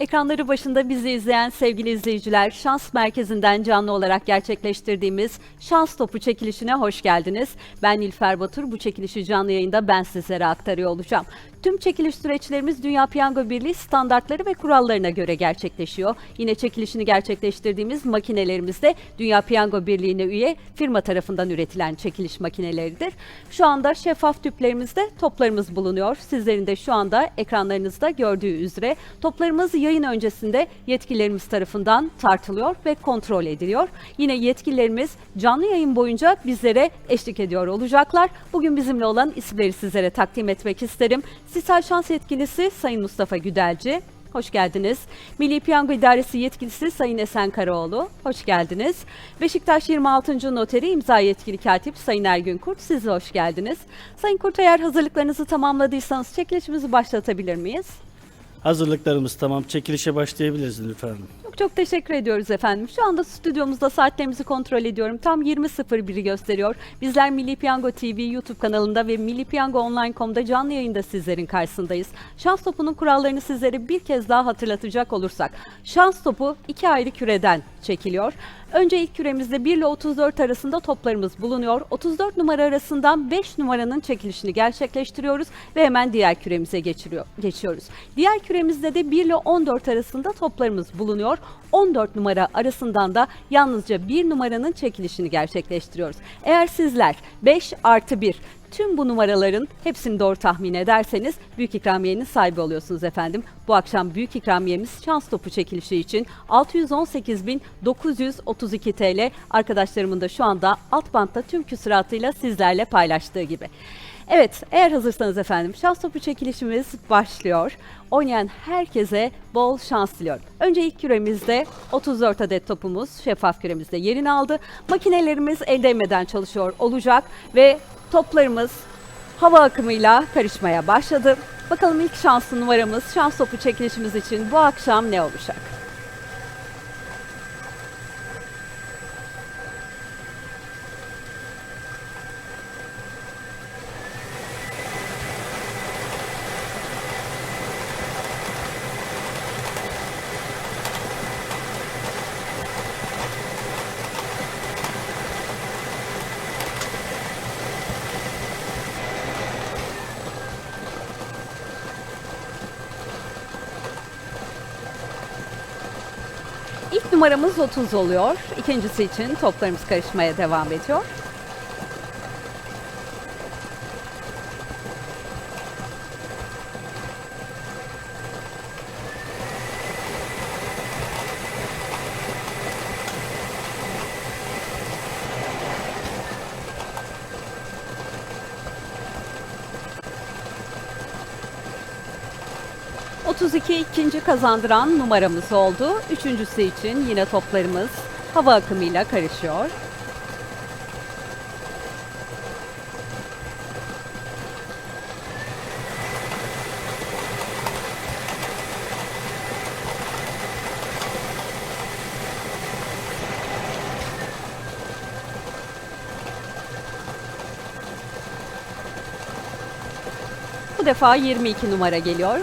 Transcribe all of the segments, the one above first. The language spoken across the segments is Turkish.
Ekranları başında bizi izleyen sevgili izleyiciler, Şans Merkezi'nden canlı olarak gerçekleştirdiğimiz Şans Topu çekilişine hoş geldiniz. Ben Nilfer Batur, bu çekilişi canlı yayında ben sizlere aktarıyor olacağım. Tüm çekiliş süreçlerimiz Dünya Piyango Birliği standartları ve kurallarına göre gerçekleşiyor. Yine çekilişini gerçekleştirdiğimiz makinelerimiz de Dünya Piyango Birliği'ne üye firma tarafından üretilen çekiliş makineleridir. Şu anda şeffaf tüplerimizde toplarımız bulunuyor. Sizlerin de şu anda ekranlarınızda gördüğü üzere toplarımız yayın öncesinde yetkililerimiz tarafından tartılıyor ve kontrol ediliyor. Yine yetkililerimiz canlı yayın boyunca bizlere eşlik ediyor olacaklar. Bugün bizimle olan isimleri sizlere takdim etmek isterim. Sisal Şans Yetkilisi Sayın Mustafa Güdelci, Hoş geldiniz. Milli Piyango İdaresi yetkilisi Sayın Esen Karaoğlu, hoş geldiniz. Beşiktaş 26. Noteri imza yetkili katip Sayın Ergün Kurt, siz de hoş geldiniz. Sayın Kurt eğer hazırlıklarınızı tamamladıysanız çekilişimizi başlatabilir miyiz? Hazırlıklarımız tamam. Çekilişe başlayabiliriz Nilüfer Hanım. Çok çok teşekkür ediyoruz efendim. Şu anda stüdyomuzda saatlerimizi kontrol ediyorum. Tam 20.01'i gösteriyor. Bizler Milli Piyango TV YouTube kanalında ve Milli Piyango Online.com'da canlı yayında sizlerin karşısındayız. Şans topunun kurallarını sizlere bir kez daha hatırlatacak olursak. Şans topu iki ayrı küreden çekiliyor. Önce ilk küremizde 1 ile 34 arasında toplarımız bulunuyor. 34 numara arasından 5 numaranın çekilişini gerçekleştiriyoruz ve hemen diğer küremize geçiriyor, geçiyoruz. Diğer küremizde de 1 ile 14 arasında toplarımız bulunuyor. 14 numara arasından da yalnızca 1 numaranın çekilişini gerçekleştiriyoruz. Eğer sizler 5 artı 1 Tüm bu numaraların hepsini doğru tahmin ederseniz büyük ikramiyenin sahibi oluyorsunuz efendim. Bu akşam büyük ikramiyemiz şans topu çekilişi için 618.932 TL. Arkadaşlarımın da şu anda alt bantta tüm küsuratıyla sizlerle paylaştığı gibi. Evet, eğer hazırsanız efendim şans topu çekilişimiz başlıyor. Oynayan herkese bol şans diliyorum. Önce ilk küremizde 34 adet topumuz şeffaf küremizde yerini aldı. Makinelerimiz el değmeden çalışıyor olacak ve toplarımız hava akımıyla karışmaya başladı. Bakalım ilk şanslı numaramız şans topu çekilişimiz için bu akşam ne olacak? Numaramız 30 oluyor. İkincisi için toplarımız karışmaya devam ediyor. ...32 ikinci kazandıran numaramız oldu. Üçüncüsü için yine toplarımız hava akımıyla karışıyor. Bu defa 22 numara geliyor.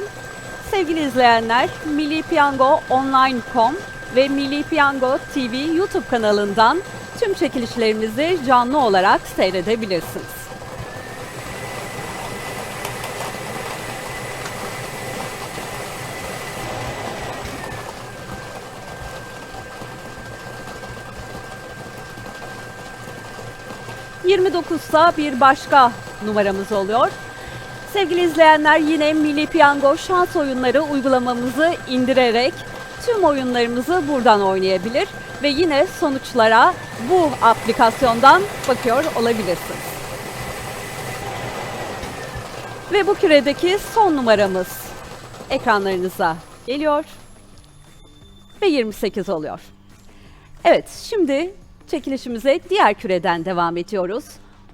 Sevgili izleyenler, Milli Piyango Online.com ve Milli Piyango TV YouTube kanalından tüm çekilişlerimizi canlı olarak seyredebilirsiniz. ...29'sa bir başka numaramız oluyor. Sevgili izleyenler yine Milli Piyango şans oyunları uygulamamızı indirerek tüm oyunlarımızı buradan oynayabilir ve yine sonuçlara bu aplikasyondan bakıyor olabilirsiniz. Ve bu küredeki son numaramız ekranlarınıza geliyor ve 28 oluyor. Evet, şimdi çekilişimize diğer küreden devam ediyoruz.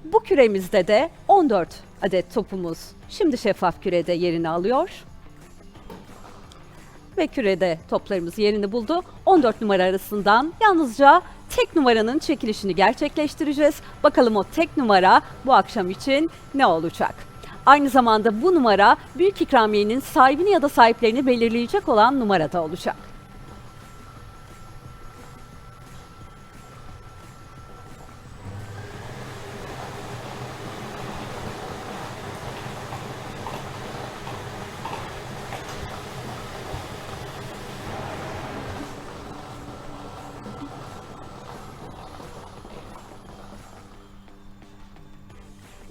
Bu küremizde de 14 adet topumuz şimdi şeffaf kürede yerini alıyor. Ve kürede toplarımız yerini buldu. 14 numara arasından yalnızca tek numaranın çekilişini gerçekleştireceğiz. Bakalım o tek numara bu akşam için ne olacak? Aynı zamanda bu numara büyük ikramiyenin sahibini ya da sahiplerini belirleyecek olan numarada olacak.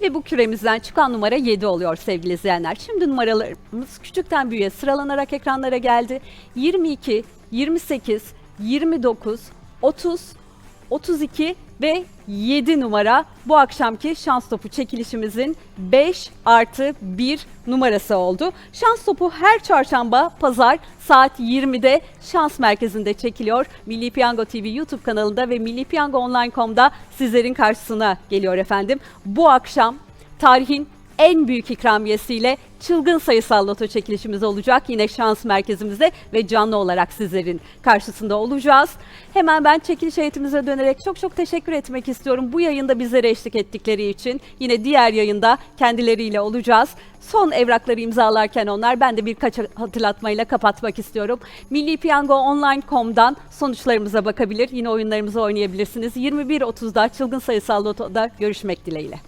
Ve bu küremizden çıkan numara 7 oluyor sevgili izleyenler. Şimdi numaralarımız küçükten büyüğe sıralanarak ekranlara geldi. 22, 28, 29, 30, 32 ve 7 numara bu akşamki şans topu çekilişimizin 5 artı 1 numarası oldu. Şans topu her çarşamba, pazar saat 20'de şans merkezinde çekiliyor. Milli Piyango TV YouTube kanalında ve millipiyangoonline.com'da sizlerin karşısına geliyor efendim. Bu akşam tarihin en büyük ikramiyesiyle çılgın sayısal loto çekilişimiz olacak. Yine şans merkezimizde ve canlı olarak sizlerin karşısında olacağız. Hemen ben çekiliş heyetimize dönerek çok çok teşekkür etmek istiyorum. Bu yayında bizlere eşlik ettikleri için yine diğer yayında kendileriyle olacağız. Son evrakları imzalarken onlar ben de birkaç hatırlatmayla kapatmak istiyorum. Milli Piyango Online.com'dan sonuçlarımıza bakabilir. Yine oyunlarımızı oynayabilirsiniz. 21.30'da çılgın sayısal lotoda görüşmek dileğiyle.